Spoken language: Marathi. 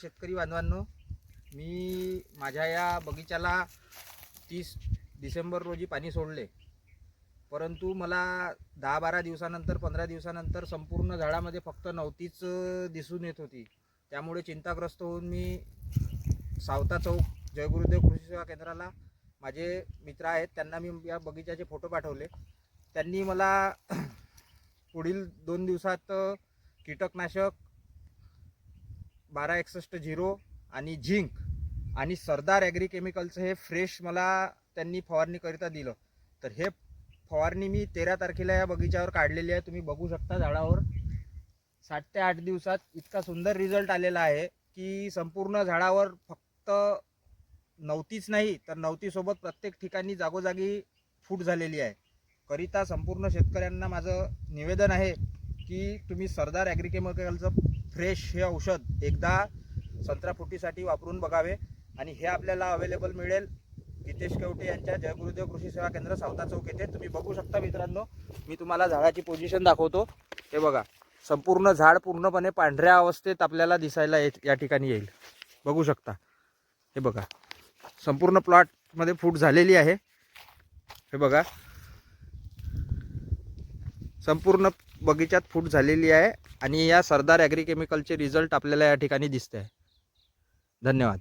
शेतकरी बांधवांनो मी माझ्या या बगीचाला तीस डिसेंबर रोजी पाणी सोडले. परंतु मला दहा बारा दिवसानंतर पंधरा दिवसानंतर संपूर्ण झाडामध्ये फक्त नव्हतीच दिसून येत होती. त्यामुळे चिंताग्रस्त होऊन मी सावता चौक जयगुरुदेव कृषी सेवा केंद्राला माझे मित्र आहेत त्यांना मी या बगीचाचे फोटो पाठवले. त्यांनी मला पुढील दोन दिवसात कीटकनाशक बारा एकसष्ट झिरो आणि झिंक आणि सरदार ॲग्रिकेमिकलचं हे फ्रेश मला त्यांनी फवारणीकरिता दिलं. तर हे फवारणी मी तेरा तारखेला या बगीच्यावर काढलेली आहे. तुम्ही बघू शकता झाडावर. सात ते आठ दिवसात इतका सुंदर रिझल्ट आलेला आहे की संपूर्ण झाडावर फक्त नवतीच नाही तर नवतीसोबत प्रत्येक ठिकाणी जागोजागी फूट झालेली आहे. करिता संपूर्ण शेतकऱ्यांना माझं निवेदन आहे की तुम्ही सरदार ॲग्रिकेमिकलचं फ्रेश हे औषध एकदा संत्रा फुटीसाठी वापरून बघावे. आणि हे आपल्याला अवेलेबल मिळेल. हितेश केवटे यांच्या जयगुरुदेव कृषी सेवा केंद्र सावता चौक येथे. तुम्ही बघू शकता मित्रांनो मी तुम्हाला झाडाची पोझिशन दाखवतो. हे बघा संपूर्ण झाड पूर्णपणे पांढऱ्या अवस्थेत आपल्याला दिसायला या ठिकाणी येईल. बघू शकता. हे बघा संपूर्ण प्लॉटमध्ये फूट झालेली आहे. हे बघा संपूर्ण बगीचात फूट झालेली आहे. आणि या सरदार ॲग्रिकेमिकलचे रिझल्ट आपल्याला या ठिकाणी दिसत आहे धन्यवाद.